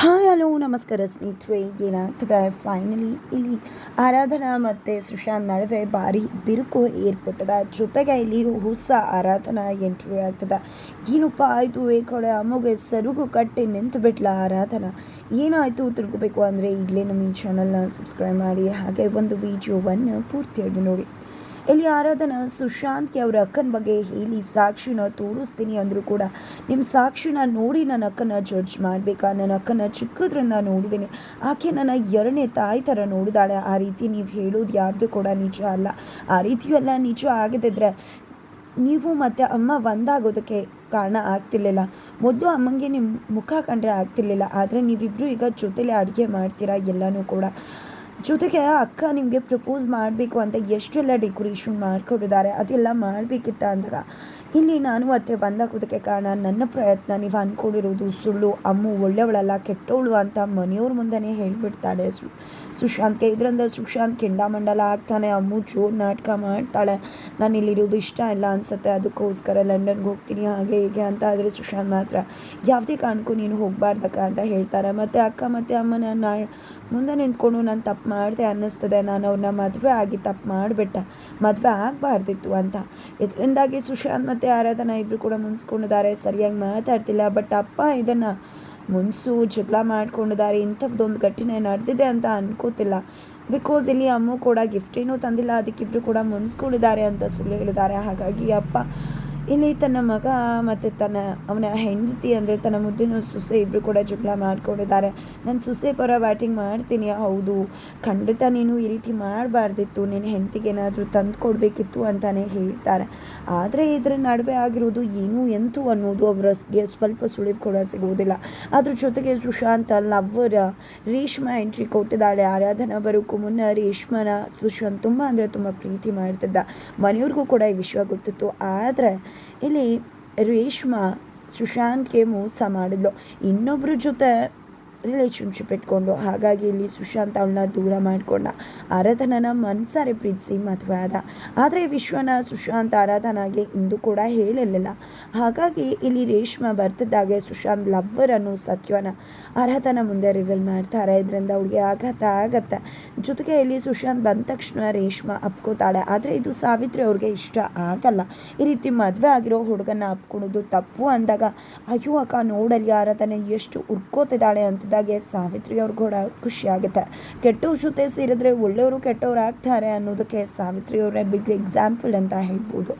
Hi, hello, ನಮಸ್ಕಾರ ಸ್ನೇಹಿತರೆ. ಏನಾಗ್ತದೆ? ಫೈನಲಿ ಇಲ್ಲಿ ಆರಾಧನಾ ಮತ್ತು ಸುಶಾಂತ್ ನಡುವೆ ಭಾರಿ ಬಿರುಕು ಏರ್ಪಟ್ಟದ. ಜೊತೆಗೆ ಇಲ್ಲಿ ಹೊಸ ಆರಾಧನಾ ಎಂಟ್ರಿ ಆಗ್ತದೆ. ಏನಪ್ಪ ಆಯಿತು ಈ ಅಮ್ಮಗೆ ಸರುಗು ಕಟ್ಟಿ ನಿಂತು ಬಿಟ್ಲ ಆರಾಧನಾ. ಏನಾಯಿತು ತಿಳ್ಕೊಬೇಕು ಅಂದರೆ ಈಗಲೇ ನಮ್ಮ ಈ ಚಾನಲ್ನ ಸಬ್ಸ್ಕ್ರೈಬ್ ಮಾಡಿ. ಹಾಗೆ ಒಂದು ವಿಡಿಯೋವನ್ನು ಪೂರ್ತಿಯಾಗಿ ನೋಡಿ. ಇಲ್ಲಿ ಆರಾಧನಾ ಸುಶಾಂತ್ಗೆ ಅವ್ರ ಅಕ್ಕನ ಬಗ್ಗೆ ಹೇಳಿ ಸಾಕ್ಷಿನ ತೋರಿಸ್ತೀನಿ ಅಂದರೂ ಕೂಡ ನಿಮ್ಮ ಸಾಕ್ಷಿನ ನೋಡಿ ನನ್ನ ಅಕ್ಕನ ಜಡ್ಜ್ ಮಾಡಬೇಕಾ? ನನ್ನ ಅಕ್ಕನ ಚಿಕ್ಕದ್ರಿಂದ ನೋಡಿದ್ದೀನಿ ಆಕೆ ನನ್ನ ಎರಡನೇ ತಾಯಿ ಥರ ನೋಡಿದಾಳೆ. ಆ ರೀತಿ ನೀವು ಹೇಳೋದು ಯಾವುದು ಕೂಡ ನಿಜ ಅಲ್ಲ. ಆ ರೀತಿಯೂ ಎಲ್ಲ ನಿಜ ಆಗದಿದ್ರೆ ನೀವು ಮತ್ತು ಅಮ್ಮ ಒಂದಾಗೋದಕ್ಕೆ ಕಾರಣ ಆಗ್ತಿರ್ಲಿಲ್ಲ. ಮೊದಲು ಅಮ್ಮಂಗೆ ನಿಮ್ಮ ಮುಖ ಕಂಡ್ರೆ ಆಗ್ತಿರ್ಲಿಲ್ಲ. ಆದರೆ ನೀವಿಬ್ಬರು ಈಗ ಜೊತೆಲಿ ಅಡುಗೆ ಮಾಡ್ತೀರಾ ಎಲ್ಲನೂ ಕೂಡ. ಜೊತೆಗೆ ಅಕ್ಕ ನಿಮಗೆ ಪ್ರಪೋಸ್ ಮಾಡಬೇಕು ಅಂತ ಎಷ್ಟೆಲ್ಲ ಡೆಕೋರೇಷನ್ ಮಾಡಿಕೊಟ್ಟಿದ್ದಾರೆ, ಅದೆಲ್ಲ ಮಾಡಬೇಕಿತ್ತ ಅಂದಾಗ, ಇಲ್ಲಿ ನಾನು ಅತ್ತೆ ಬಂದಾಕೋದಕ್ಕೆ ಕಾರಣ ನನ್ನ ಪ್ರಯತ್ನ, ನೀವು ಅಂದ್ಕೊಂಡಿರೋದು ಸುಳ್ಳು, ಅಮ್ಮು ಒಳ್ಳೆಯವಳಲ್ಲ, ಕೆಟ್ಟವಳು ಅಂತ ಮನೆಯವ್ರ ಮುಂದೆನೇ ಹೇಳಿಬಿಡ್ತಾಳೆ ಸು, ಸುಶಾಂತ್ಗೆ. ಇದರಿಂದ ಸುಶಾಂತ್ ಕೆಂಡಾಮಂಡಲ ಆಗ್ತಾನೆ, ಅಮ್ಮು ಜೋರು ನಾಟಕ ಮಾಡ್ತಾಳೆ. ನಾನು ಇಲ್ಲಿರೋದು ಇಷ್ಟ ಇಲ್ಲ ಅನ್ಸುತ್ತೆ, ಅದಕ್ಕೋಸ್ಕರ ಲಂಡನ್ಗೆ ಹೋಗ್ತೀನಿ, ಹಾಗೆ ಹೀಗೆ ಅಂತ. ಆದರೆ ಸುಶಾಂತ್ ಮಾತ್ರ, ಯಾವುದೇ ಕಾರಣಕ್ಕೂ ನೀನು ಹೋಗಬಾರ್ದಕ್ಕ ಅಂತ ಹೇಳ್ತಾರೆ. ಮತ್ತು ಅಕ್ಕ ಮತ್ತು ಅಮ್ಮನ ನಾ, ಮುಂದೆ ನಿಂತ್ಕೊಂಡು ನಾನು ತಪ್ಪು ಮಾಡಿದೆ ಅನ್ನಿಸ್ತದೆ. ನಾನು ಅವ್ರನ್ನ ಮದುವೆ ಆಗಿ ತಪ್ಪು ಮಾಡಿಬಿಟ್ಟೆ. ಮದುವೆ ಆಗಬಾರ್ದಿತ್ತು ಅಂತ. ಇದರಿಂದಾಗಿ ಸುಶಾಂತ್ ಮತ್ತು ಆರಾಧನ ಇಬ್ಬರು ಕೂಡ ಮುನ್ಸ್ಕೊಂಡಿದ್ದಾರೆ. ಸರಿಯಾಗಿ ಮಾತಾಡ್ತಿಲ್ಲ. ಬಟ್ ಅಪ್ಪ ಇದನ್ನು ಮುನ್ಸು, ಜಗಳ ಮಾಡ್ಕೊಂಡಿದ್ದಾರೆ. ಇಂಥದ್ದೊಂದು ಘಟನೆ ನಡೆದಿದೆ ಅಂತ ಅನ್ಕೋತಿಲ್ಲ. ಬಿಕಾಸ್ ಇಲ್ಲಿ ಅಮ್ಮ ಕೂಡ ಗಿಫ್ಟ್ ಏನೂ ತಂದಿಲ್ಲ. ಅದಕ್ಕಿಬ್ರು ಕೂಡ ಮುನ್ಸ್ಕೊಂಡಿದ್ದಾರೆ ಅಂತ ಸುಳ್ಳು ಹೇಳಿದ್ದಾರೆ. ಹಾಗಾಗಿ ಅಪ್ಪ ಇಲ್ಲಿ ತನ್ನ ಮಗ ಮತ್ತು ತನ್ನ ಅವನ ಹೆಂಡತಿ ಅಂದರೆ ತನ್ನ ಮುದ್ದಿನ ಸೊಸೆ ಇಬ್ಬರು ಕೂಡ ಜಗಳ ಮಾಡ್ಕೊಂಡಿದ್ದಾರೆ. ನಾನು ಸೊಸೆ ಪರ ಬ್ಯಾಟಿಂಗ್ ಮಾಡ್ತೀನಿ, ಹೌದು. ಖಂಡಿತ ನೀನು ಈ ರೀತಿ ಮಾಡಬಾರ್ದಿತ್ತು. ನಿನ್ನ ಹೆಂಡತಿಗೆ ಏನಾದರೂ ತಂದು ಕೊಡಬೇಕಿತ್ತು ಅಂತಲೇ ಹೇಳ್ತಾರೆ. ಆದರೆ ಇದರ ನಡುವೆ ಆಗಿರೋದು ಏನು, ಎಂತು ಅನ್ನೋದು ಅವರಿಗೆ ಸ್ವಲ್ಪ ಸುಳಿವು ಕೂಡ ಸಿಗುವುದಿಲ್ಲ. ಅದ್ರ ಜೊತೆಗೆ ಸುಶಾಂತ, ಲವ್ವರ, ರೇಷ್ಮಾ ಎಂಟ್ರಿ ಕೊಟ್ಟಿದ್ದಾಳೆ. ಆರಾಧನಾ ಬರೋಕ್ಕೂ ಮುನ್ನ ರೇಷ್ಮನ ಸುಶಾಂತ್ ತುಂಬ ಅಂದರೆ ತುಂಬ ಪ್ರೀತಿ ಮಾಡ್ತಿದ್ದ. ಮನೆಯವ್ರಿಗೂ ಕೂಡ ಈ ವಿಷಯ ಗೊತ್ತಿತ್ತು. ಆದರೆ ಇಲ್ಲಿ ರೇಷ್ಮಾ ಸುಶಾಂತ್ಗೆ ಮೋಸ ಮಾಡಿದ್ಲು. ಇನ್ನೊಬ್ಬರ ಜೊತೆ ರಿಲೇಷನ್ಶಿಪ್ ಇಟ್ಕೊಂಡು ಹಾಗಾಗಿ ಇಲ್ಲಿ ಸುಶಾಂತ್ ಅವಳನ್ನ ದೂರ ಮಾಡಿಕೊಂಡ. ಆರಾಧನನ ಮನ್ಸಾರೆ ಪ್ರೀತಿಸಿ ಮದುವೆ ಆದ ಆದರೆ ವಿಶ್ವನ ಸುಶಾಂತ್ ಆರಾಧನಾಗೆ ಇಂದು ಕೂಡ ಹೇಳಿರಲಿಲ್ಲ. ಹಾಗಾಗಿ ಇಲ್ಲಿ ರೇಷ್ಮಾ ಬರ್ತಿದ್ದಾಗೆ ಸುಶಾಂತ್ ಲವ್ವರ್ ಅನ್ನೋ ಸತ್ಯನ ಆರಾಧನ ಮುಂದೆ ರಿವೀಲ್ ಮಾಡ್ತಾರೆ. ಇದರಿಂದ ಅವಳಿಗೆ ಆಘಾತ ಆಗತ್ತೆ. ಜೊತೆಗೆ ಇಲ್ಲಿ ಸುಶಾಂತ್ ಬಂದ ತಕ್ಷಣ ರೇಷ್ಮಾ ಅಪ್ಕೋತಾಳೆ. ಆದರೆ ಇದು ಸಾವಿತ್ರಿ ಅವ್ರಿಗೆ ಇಷ್ಟ ಆಗಲ್ಲ. ಈ ರೀತಿ ಮದುವೆ ಆಗಿರೋ ಹುಡುಗನ ಅಪ್ಕೊಳೋದು ತಪ್ಪು ಅಂದಾಗ, ಅಯ್ಯೋ ಅಕ್ಕ ನೋಡಲಿ ಆರಾಧನೆ ಎಷ್ಟು ಉರ್ಕೋತಿದ್ದಾಳೆ ಅಂತಿದ್ದಾಗೆ ಸಾವಿತ್ರಿ ಅವ್ರು ಕೂಡ ಖುಷಿ ಆಗುತ್ತೆ ಕೆಟ್ಟವ್ರ ಜೊತೆ ಸೇರಿದ್ರೆ ಒಳ್ಳೆಯವರು ಕೆಟ್ಟವ್ರು ಆಗ್ತಾರೆ ಅನ್ನೋದಕ್ಕೆ ಸಾವಿತ್ರಿ ಅವರೇ ಬಿಗ್ ಎಕ್ಸಾಂಪಲ್ ಅಂತ ಹೇಳ್ಬೋದು.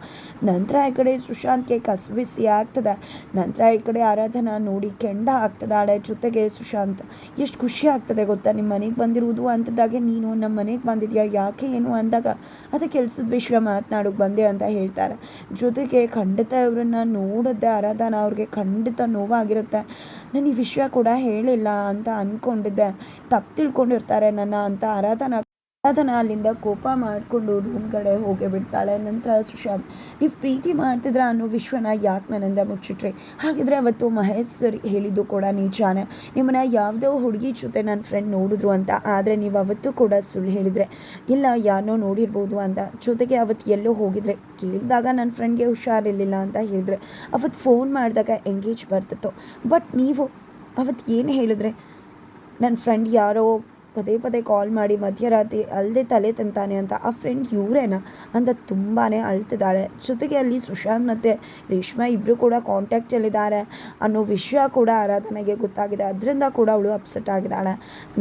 ನಂತರ ಈ ಕಡೆ ಸುಶಾಂತ್ಗೆ ಕಸಬಿಸಿ ಆಗ್ತದೆ. ನಂತರ ಈ ಕಡೆ ಆರಾಧನಾ ನೋಡಿ ಕೆಂಡ ಆಗ್ತದಾಳೆ ಜೊತೆಗೆ ಸುಶಾಂತ್, ಎಷ್ಟು ಖುಷಿ ಆಗ್ತದೆ ಗೊತ್ತಾ? ನಿಮ್ಮ ಮನೆಗೆ ಬಂದಿರುವುದು ಅಂತದಾಗೆ ನೀನು ನಮ್ಮ ಮನೆಗೆ ಬಂದಿದ್ಯಾ? ಯಾಕೆ ಏನು ಅಂದಾಗ, ಅದೇ ಕೆಲಸದ ವಿಷಯ ಮಾತನಾಡೋಕೆ ಬಂದೆ ಅಂತ ಹೇಳ್ತಾರೆ. ಜೊತೆಗೆ ಖಂಡಿತ ಇವರನ್ನ ನೋಡಿದ್ದೆ ಆರಾಧನಾ ಅವ್ರಿಗೆ ಖಂಡಿತ ನೋವಾಗಿರುತ್ತೆ. ನಾನು ಈ ವಿಷಯ ಕೂಡ ಹೇಳಿಲ್ಲ. ಅಂತ ಅಂದ್ಕೊಂಡಿದ್ದೆ ತಪ್ಪು ತಿಳ್ಕೊಂಡಿರ್ತಾರೆ ನನ್ನ ಅಂತ ಆರಾಧನಾ ಆರಾಧನಾ ಅಲ್ಲಿಂದ ಕೋಪ ಮಾಡಿಕೊಂಡು ರೂಮ್ ಕಡೆ ಹೋಗಿ ಬಿಡ್ತಾಳೆ. ನಂತರ ಸುಶಾಂತ್, ನೀವು ಪ್ರೀತಿ ಮಾಡ್ತಿದ್ರ ಅನ್ನೋ ವಿಶ್ವನ ಯಾಕೆ ನನ್ನಿಂದ ಮುಚ್ಚಿಟ್ರಿ? ಹಾಗಿದ್ರೆ ಅವತ್ತು ಮಹೇಶ್ ಸರ್ ಹೇಳಿದ್ದು ಕೂಡ ನಿಜಾನೆ. ನಿಮ್ಮನ್ನ ಯಾವುದೋ ಹುಡುಗಿ ಜೊತೆ ನನ್ನ ಫ್ರೆಂಡ್ ನೋಡಿದ್ರು ಅಂತ, ಆದರೆ ನೀವು ಅವತ್ತು ಕೂಡ ಸುಳ್ಳು ಹೇಳಿದರೆ. ಇಲ್ಲ ಯಾರನ್ನೋ ನೋಡಿರ್ಬೋದು ಅಂತ. ಜೊತೆಗೆ ಅವತ್ತು ಎಲ್ಲೋ ಹೋಗಿದ್ರೆ, ಕೇಳಿದಾಗ ನನ್ನ ಫ್ರೆಂಡ್ಗೆ ಹುಷಾರಿರಲಿಲ್ಲ ಅಂತ ಹೇಳಿದ್ರೆ, ಅವತ್ತು ಫೋನ್ ಮಾಡಿದಾಗ ಎಂಗೇಜ್ ಬರ್ತಿತ್ತು. ಬಟ್ ನೀವು ಅವತ್ತು ಏನು ಹೇಳಿದ್ರೆ ನನ್ನ ಫ್ರೆಂಡ್ ಯಾರೋ ಪದೇ ಪದೇ ಕಾಲ್ ಮಾಡಿ, ಮಧ್ಯರಾತ್ರಿ ಅಲ್ಲದೆ ತಲೆ ತಂತಾನೆ ಅಂತ ಆ ಫ್ರೆಂಡ್ ಇವರೇನಾ ಅಂತ ತುಂಬಾ ಅಳ್ತಿದ್ದಾಳೆ. ಜೊತೆಗೆ ಅಲ್ಲಿ ಸುಶಾಂತ್ ಮತ್ತು ರೇಷ್ಮಾ ಇಬ್ಬರು ಕೂಡ ಕಾಂಟ್ಯಾಕ್ಟಲ್ಲಿದ್ದಾರೆ ಅನ್ನೋ ವಿಷಯ ಕೂಡ ಆರಾಧನೆಗೆ ಗೊತ್ತಾಗಿದೆ. ಅದರಿಂದ ಕೂಡ ಅವಳು ಅಪ್ಸೆಟ್ ಆಗಿದ್ದಾಳೆ.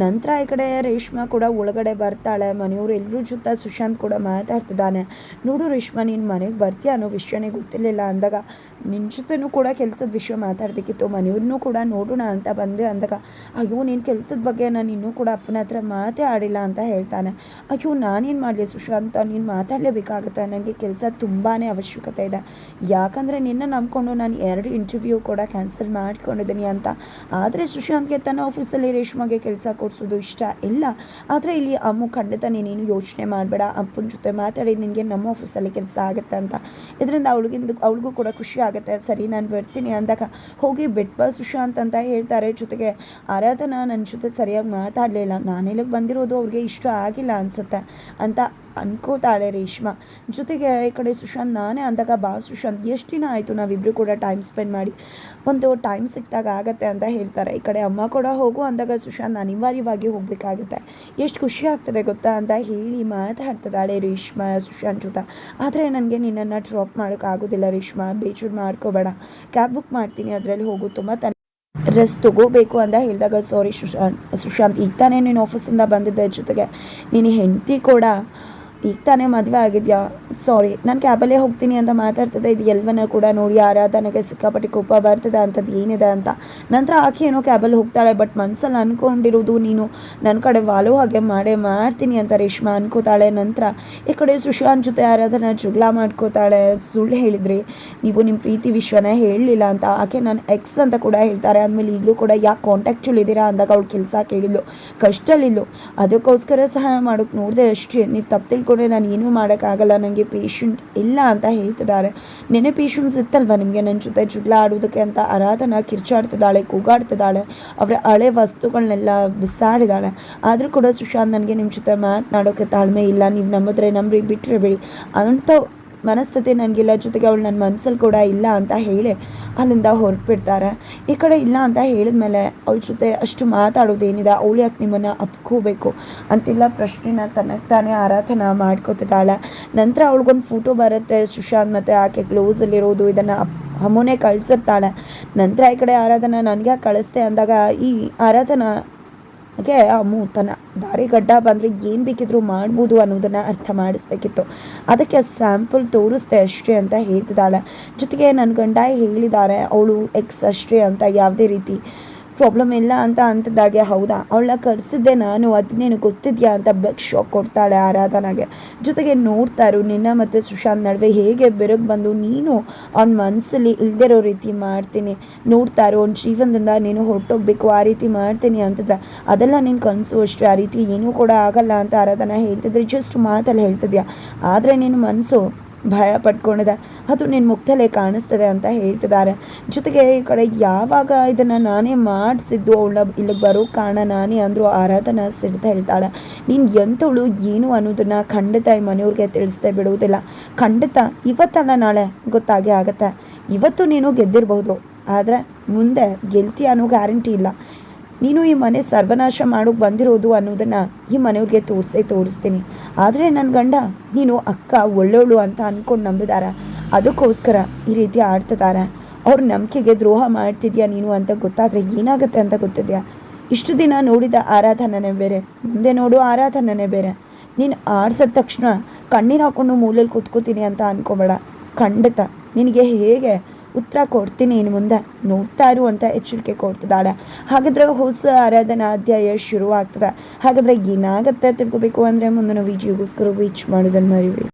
ನಂತರ ಈ ಕಡೆ ರೇಷ್ಮಾ ಕೂಡ ಒಳಗಡೆ ಬರ್ತಾಳೆ. ಮನೆಯವರು ಎಲ್ಲರೂ ಜೊತೆ ಸುಶಾಂತ್ ಕೂಡ ಮಾತಾಡ್ತಿದ್ದಾನೆ. ನೋಡು ರೇಷ್ಮಾ, ನೀನು ಮನೆಗೆ ಬರ್ತೀಯ ಅನ್ನೋ ವಿಷಯನೇ ಗೊತ್ತಿರಲಿಲ್ಲ ಅಂದಾಗ ನಿನ್ನ ಜೊತೆನೂ ಕೂಡ ಕೆಲಸದ ವಿಷಯ ಮಾತಾಡಬೇಕಿತ್ತು. ಮನೆಯವ್ರನ್ನೂ ಕೂಡ ನೋಡೋಣ ಅಂತ ಬಂದೆ ಅಂದಾಗ, ಅಯ್ಯೋ, ನೀನು ಕೆಲಸದ ಬಗ್ಗೆ ನಾನು ಇನ್ನೂ ಕೂಡ ಅಪ್ಪನ ಹತ್ರ ಮಾತೇ ಆಡಿಲ್ಲ ಅಂತ ಹೇಳ್ತಾನೆ. ಅಯ್ಯೋ, ನಾನೇನು ಮಾಡಲಿ ಸುಶಾಂತ? ನೀನು ಮಾತಾಡಲೇಬೇಕಾಗುತ್ತೆ. ನನಗೆ ಕೆಲಸ ತುಂಬಾ ಅವಶ್ಯಕತೆ ಇದೆ. ಯಾಕಂದರೆ ನಿನ್ನ ನಂಬ್ಕೊಂಡು ನಾನು ಎರಡು ಇಂಟರ್ವ್ಯೂ ಕೂಡ ಕ್ಯಾನ್ಸಲ್ ಮಾಡ್ಕೊಂಡಿದ್ದೀನಿ ಅಂತ. ಆದರೆ ಸುಶಾಂತ್ಗೆ ತನ್ನ ಆಫೀಸಲ್ಲಿ ರೇಷ್ಮಾಗೆ ಕೆಲಸ ಕೊಡಿಸೋದು ಇಷ್ಟ ಇಲ್ಲ. ಆದರೆ ಇಲ್ಲಿ ಅಮ್ಮು ಖಂಡಿತ ನೀನೇನು ಯೋಚನೆ ಮಾಡಬೇಡ. ಅಪ್ಪನ ಜೊತೆ ಮಾತಾಡಿ ನಿನಗೆ ನಮ್ಮ ಆಫೀಸಲ್ಲಿ ಕೆಲಸ ಆಗುತ್ತೆ ಅಂತ. ಇದರಿಂದ ಅವಳಿಗಿಂದ ಅವಳಿಗೂ ಕೂಡ ಖುಷಿ ಆಗುತ್ತೆ. ಸರಿ, ನಾನು ಬರ್ತೀನಿ ಅಂದಾಗ ಹೋಗಿ ಬಿಟ್ಬಾ ಸುಶಾಂತ್ ಅಂತ ಹೇಳ್ತಾರೆ. ಜೊತೆಗೆ ಆರಾಧನಾ ನನ್ನ ಜೊತೆ ಸರಿಯಾಗಿ ಮಾತಾಡಲಿಲ್ಲ ನಾನಿಲ್ಲಿಗೆ ಬಂದಿರೋದು ಅವ್ರಿಗೆ ಇಷ್ಟ ಆಗಿಲ್ಲ ಅನ್ಸುತ್ತೆ ಅಂತ ಅನ್ಕೋತಾಳೆ ರೇಷ್ಮಾ. ಜೊತೆಗೆ ಈ ಕಡೆ ಸುಶಾಂತ್ ನಾನೇ ಅಂದಾಗ, ಬಾ ಸುಶಾಂತ್, ಎಷ್ಟು ದಿನ ಆಯಿತು ನಾವಿಬ್ಬರು ಕೂಡ ಟೈಮ್ ಸ್ಪೆಂಡ್ ಮಾಡಿ? ಒಂದು ಟೈಮ್ ಸಿಕ್ಕಿದಾಗ ಆಗತ್ತೆ ಅಂತ ಹೇಳ್ತಾರೆ. ಈ ಕಡೆ ಅಮ್ಮ ಕೂಡ ಹೋಗು ಅಂದಾಗ, ಸುಶಾಂತ್ ಅನಿವಾರ್ಯವಾಗಿ ಹೋಗಬೇಕಾಗುತ್ತೆ. ಎಷ್ಟು ಖುಷಿ ಆಗ್ತದೆ ಗೊತ್ತಾ? ಅಂತ ಹೇಳಿ ಮಾತಾಡ್ತಿದ್ದಾಳೆ ರೇಷ್ಮಾ ಸುಶಾಂತ್ ಜೊತೆ. ಆದರೆ ನನಗೆ ನಿನ್ನನ್ನು ಡ್ರಾಪ್ ಮಾಡೋಕ್ಕಾಗೋದಿಲ್ಲ ರೇಷ್ಮಾ. ಬೇಚೂರು ಮಾಡ್ಕೋಬೇಡ. ಕ್ಯಾಬ್ ಬುಕ್ ಮಾಡ್ತೀನಿ. ಅದರಲ್ಲಿ ಹೋಗು. ತುಂಬ ರೆಸ್ಟ್ ತಗೋಬೇಕು ಅಂತ ಹೇಳಿದಾಗ ಸಾರಿ ಸುಶಾಂತ್ ಸುಶಾಂತ್, ಈಗ ತಾನೇ ನೀನು ಆಫೀಸಿಂದ ಬಂದಿದ್ದೆ, ಜೊತೆಗೆ ನೀನು ಹೆಂಡತಿ ಕೂಡ ಈಗ ತಾನೇ ಮದುವೆ ಆಗಿದೆಯಾ? ಸಾರಿ ನಾನು ಕ್ಯಾಬಲ್ಲೇ ಹೋಗ್ತೀನಿ ಅಂತ ಮಾತಾಡ್ತಿದ್ದೆ. ಇದು ಎಲ್ಲವನ್ನ ಕೂಡ ನೋಡಿ ಆರಾಧನೆಗೆ ಸಿಕ್ಕಾಪಟ್ಟೆ ಕೋಪ ಬರ್ತದೆ ಅಂಥದ್ದು ಏನಿದೆ ಅಂತ. ನಂತರ ಆಕೆ ಏನೋ ಕ್ಯಾಬಲ್ಲಿ ಹೋಗ್ತಾಳೆ ಬಟ್ ಮನಸ್ಸಲ್ಲಿ ಅಂದ್ಕೊಂಡಿರೋದು ನೀನು ನನ್ನ ಕಡೆ ವಾಲು ಹಾಗೆ ಮಾಡೇ ಮಾಡ್ತೀನಿ ಅಂತ ರೇಷ್ಮಾ ಅನ್ಕೋತಾಳೆ. ನಂತರ ಈ ಕಡೆ ಸುಶಾಂತ್ ಜೊತೆ ಆರಾಧನೆ ಜಗಳ ಮಾಡ್ಕೋತಾಳೆ. ಸುಳ್ಳು ಹೇಳಿದ್ರಿ ನೀವು ನಿಮ್ಮ ಪ್ರೀತಿ ವಿಶ್ವನ ಹೇಳಲಿಲ್ಲ ಅಂತ. ಆಕೆ ನಾನು ಎಕ್ಸ್ ಅಂತ ಕೂಡ ಹೇಳ್ತಾರೆ. ಆದಮೇಲೆ ಈಗಲೂ ಕೂಡ ಯಾಕೆ ಕಾಂಟ್ಯಾಕ್ಟ್ ಇದ್ದೀರಾ ಅಂದಾಗ ಅವಳು ಕೆಲಸ ಕೇಳಿದ್ಲು ಕಷ್ಟಲಿಲ್ಲ ಅದಕ್ಕೋಸ್ಕರ ಸಹಾಯ ಮಾಡೋಕೆ ನೋಡಿದೆ ಅಷ್ಟೇ. ನೀವು ತಪ್ಪು ತಿಳ್ಕೊಂಡ್ರೆ ನಾನು ಏನೂ ಮಾಡೋಕ್ಕಾಗಲ್ಲ, ನನಗೆ ಪೇಷಂಟ್ ಇಲ್ಲ ಅಂತ ಹೇಳ್ತಿದ್ದಾರೆ. ನೆನೆ ಪೇಷಂಟ್ಸ್ ಇತ್ತಲ್ವ ನಿಮಗೆ ನನ್ನ ಜೊತೆ ಜುಗ್ಲ ಆಡೋದಕ್ಕೆ ಅಂತ? ಆರಾಧನ ಕಿರ್ಚಾಡ್ತಿದ್ದಾಳೆ, ಕೂಗಾಡ್ತಿದ್ದಾಳೆ, ಅವರ ಹಳೆ ವಸ್ತುಗಳನ್ನೆಲ್ಲ ಬಿಸಾಡಿದಾಳೆ ಆದರೂ ಕೂಡ ಸುಶಾಂತ್ ನನಗೆ ನಿಮ್ಮ ಜೊತೆ ಮಾತನಾಡೋಕ್ಕೆ ತಾಳ್ಮೆ ಇಲ್ಲ. ನೀವು ನಂಬಿದ್ರೆ ನಂಬ್ರಿ ಬಿಟ್ಟರೆ ಬಿಡಿ. ಅಂಥ ಮನಸ್ಥಿತಿ ನನಗಿಲ್ಲ, ಜೊತೆಗೆ ಅವಳು ನನ್ನ ಮನಸ್ಸಲ್ಲಿ ಕೂಡ ಇಲ್ಲ ಅಂತ ಹೇಳಿ ಅಲ್ಲಿಂದ ಹೊರಟ್ಬಿಡ್ತಾರೆ. ಈ ಕಡೆ ಇಲ್ಲ ಅಂತ ಹೇಳಿದ್ಮೇಲೆ ಅವಳ ಜೊತೆ ಅಷ್ಟು ಮಾತಾಡೋದೇನಿದೆ, ಅವಳು ಯಾಕೆ ನಿಮ್ಮನ್ನು ಅಪ್ಕೋಬೇಕು ಅಂತೆಲ್ಲ. ಪ್ರಶ್ನೆನ ತನಗೆ ತಾನೇ ಆರಾಧನ ಮಾಡ್ಕೋತಿದ್ದಾಳೆ. ನಂತರ ಅವಳಿಗೊಂದು ಫೋಟೋ ಬರುತ್ತೆ ಸುಶಾಂತ್ ಮತ್ತು ಆಕೆ ಕ್ಲೋಸಲ್ಲಿರೋದು ಇದನ್ನು ಅಪ್, ಅಮ್ಮನೇ ಕಳಿಸಿರ್ತಾಳೆ. ನಂತರ ಈ ಕಡೆ ಆರಾಧನಾ ನನಗೆ ಕಳಿಸ್ತೆ ಅಂದಾಗ ಈ ಆರಾಧನ ಗೆ ಮೂತನ ದಾರಿಗಡ್ಡ ಬಂದರೆ ಏನು ಬೇಕಿದ್ರು ಮಾಡ್ಬೋದು ಅನ್ನೋದನ್ನು ಅರ್ಥ ಮಾಡಿಸ್ಬೇಕಿತ್ತು. ಅದಕ್ಕೆ ಸ್ಯಾಂಪಲ್ ತೋರಿಸ್ದೆ ಅಷ್ಟೇ ಅಂತ ಹೇಳ್ತಿದ್ದಾಳೆ. ಜೊತೆಗೆ ನನ್ನ ಗಂಡ ಹೇಳಿದ್ದಾರೆ ಅವಳು ಎಕ್ಸ್ ಅಷ್ಟೇ ಅಂತ, ಯಾವುದೇ ರೀತಿ. ಪ್ರಾಬ್ಲಮ್ ಇಲ್ಲ ಅಂತ ಅಂತಿದ್ದಾಗೆ ಹೌದಾ? ಅವಳ ಕರೆಸಿದ್ದೆ ನಾನು ಅದನ್ನೇನು ಗೊತ್ತಿದ್ಯಾ ಅಂತ ಬೆಕ್ ಶಾಕ್ ಕೊಡ್ತಾಳೆ ಆರಾಧನಾಗೆ. ಜೊತೆಗೆ ನೋಡ್ತಾರು ನಿನ್ನ ಮತ್ತು ಸುಶಾಂತ್ ನಡುವೆ ಹೇಗೆ ಬೆರಗು ಬಂದು ನೀನು ಅವ್ನ ಮನಸ್ಸಲ್ಲಿ ಇಲ್ದಿರೋ ರೀತಿ ಮಾಡ್ತೀನಿ. ನೋಡ್ತಾರೋ ಅವ್ನ ಜೀವನದಿಂದ ನೀನು ಹೊರಟೋಗ್ಬೇಕು, ಆ ರೀತಿ ಮಾಡ್ತೀನಿ ಅಂತಿದ್ರೆ? ಅದೆಲ್ಲ ನೀನು ಕನಸು ಅಷ್ಟೇ, ಆ ರೀತಿ ಏನೂ ಕೂಡ ಆಗಲ್ಲ ಅಂತ ಆರಾಧನ ಹೇಳ್ತಿದ್ರೆ ಜಸ್ಟ್ ಮಾತಲ್ಲಿ ಹೇಳ್ತಿದ್ಯಾ? ಆದರೆ ನಿನ್ನ ಮನಸ್ಸು ಭಯ ಪಟ್ಕೊಂಡಿದೆ. ಅದು ನಿನ್ನ ಮುಖದಲ್ಲೇ ಕಾಣಿಸ್ತದೆ ಅಂತ ಹೇಳ್ತಿದ್ದಾರೆ. ಜೊತೆಗೆ ಈ ಕಡೆ ಯಾವಾಗ ಇದನ್ನು ನಾನೇ ಮಾಡಿಸಿದ್ದು ಅವಳ ಇಲ್ಲಿಗೆ ಬರೋ ಕಾರಣ ನಾನೇ ಅಂದರೂ ಆರಾಧನಾ ಸಿಡ್ತಾ ಹೇಳ್ತಾಳೆ. ನೀನು ಎಂಥವಳು ಏನು ಅನ್ನೋದನ್ನು ಖಂಡಿತ ಈ ಮನೆಯವ್ರಿಗೆ ತಿಳಿಸ್ದೆ ಬಿಡುವುದಿಲ್ಲ. ಖಂಡಿತ ಇವತ್ತಲ್ಲ ನಾಳೆ ಗೊತ್ತಾಗೆ ಆಗುತ್ತೆ. ಇವತ್ತು ನೀನು ಗೆದ್ದಿರಬಹುದು. ಆದರೆ ಮುಂದೆ ಗೆಲ್ತಿ ಅನ್ನೋ ಗ್ಯಾರಂಟಿ ಇಲ್ಲ. ನೀನು ಈ ಮನೆ ಸರ್ವನಾಶ ಮಾಡೋಕೆ ಬಂದಿರೋದು ಅನ್ನೋದನ್ನು ಈ ಮನೆಯವ್ರಿಗೆ ತೋರಿಸೇ ತೋರಿಸ್ತೀನಿ. ಆದರೆ ನನ್ನ ಗಂಡ, ನೀನು ಅಕ್ಕ, ಒಳ್ಳೋಳು ಅಂತ ಅಂದ್ಕೊಂಡು ನಂಬಿದಾರ. ಅದಕ್ಕೋಸ್ಕರ ಈ ರೀತಿ ಆಡ್ತಿದ್ದಾರೆ ಅವ್ರ ನಂಬಿಕೆಗೆ ದ್ರೋಹ ಮಾಡ್ತಿದ್ಯಾ ನೀನು ಅಂತ ಗೊತ್ತಾದರೆ ಏನಾಗುತ್ತೆ ಅಂತ ಗೊತ್ತಿದ್ಯಾ? ಇಷ್ಟು ದಿನ ನೋಡಿದ ಆರಾಧನೆನೇ ಬೇರೆ, ಮುಂದೆ ನೋಡು ಆರಾಧನೆನೇ ಬೇರೆ. ನೀನು ಆಡ್ಸಿದ ತಕ್ಷಣ ಕಣ್ಣೀರು ಹಾಕ್ಕೊಂಡು ಮೂಲೆಯಲ್ಲಿ ಕೂತ್ಕೋತೀನಿ ಅಂತ ಅನ್ಕೋಬೇಡ. ಖಂಡಿತ. ನಿನಗೆ ಹೇಗೆ? ಉತ್ತರ ಕೊಡ್ತೀನಿ, ಇನ್ನು ಮುಂದೆ ನೋಡ್ತಾ ಇರು ಅಂತ ಎಚ್ಚರಿಕೆ ಕೊಡ್ತಿದ್ದಾಳೆ. ಹಾಗಾದ್ರೆ ಹೊಸ ಆರಾಧನಾ ಅಧ್ಯಾಯ ಶುರು ಆಗ್ತದೆ ಹಾಗಾದ್ರೆ ಏನಾಗುತ್ತೆ ತಿಳ್ಕೊಬೇಕು ಅಂದರೆ ಮುಂದಿನ ವಿಡಿಯೋಗೋಸ್ಕರ ವೀಚ್ ಮಾಡೋದನ್ನು ಮರಿಬೇಡಿ.